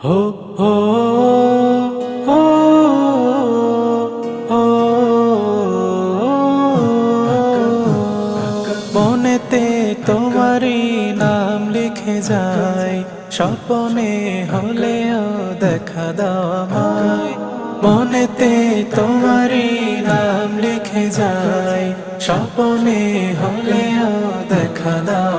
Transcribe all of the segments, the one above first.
হো হো মনেতে তোমারই নাম লিখে যায় স্বপনে হলেও দেখা দাও আমায়। মনেতে তোমারই নাম লিখে যায় স্বপনে হলেও দেখা দাও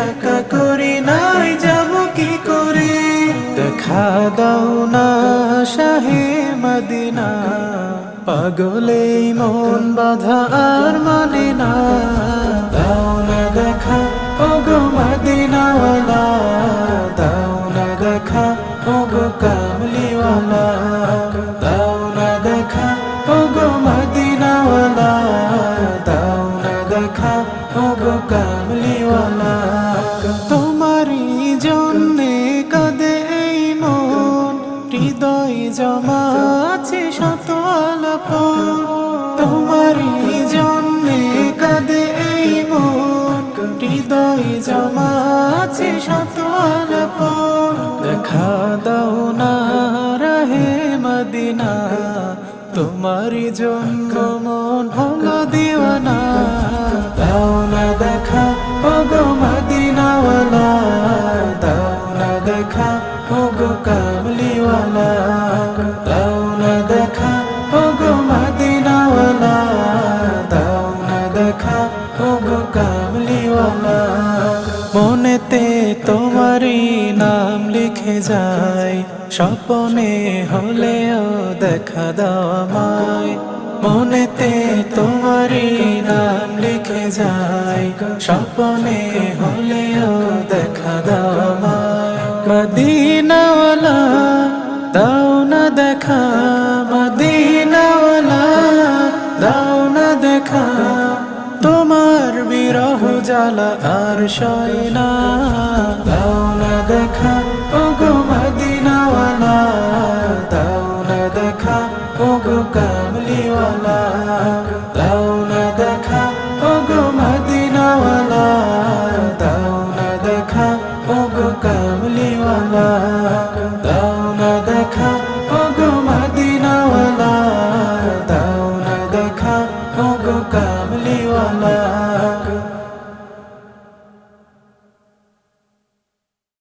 টাকা করি, নাই যাব কি করে? দেখা দাও না শাহে মদিনা। পাগলেই মন বাধা আর মানে না। দাও না দেখা ও গো মদিনাওয়ালা। দাও না দেখা ও গো কামলিওয়ালা দাও না দেখা ও গো মদিনাওয়ালা। দাও না দেখা ও গো কামলিওয়ালা তোমারই জন্যে কাঁদে এই মন। হৃদয় জমা আছে শত আলাপ তোমারই জন্যে কাঁদে এই মন। হৃদয় জমা আছে শত আলাপ দেখা দাও না রাহে মদিনা। তোমারই জন্য মন হলো দিওয়ানা। দেখা ও গো কামলিওয়ালা মনেতে তোমারই নাম লিখে যায়। স্বপনে হলেও দেখা দাও মনেতে তোমারই নাম লিখে যায়। স্বপনে হলেও দেখা দাও আমায়। দাও না দেখা। জ্বালা আর সয় না দাও না দেখা ও গো মদিনাওয়ালা। দাও না দেখা ও গো কামলিওয়ালা দাও না দেখা ও গো মদিনাওয়ালা। দাও না দেখা ও গো কামলিওয়ালা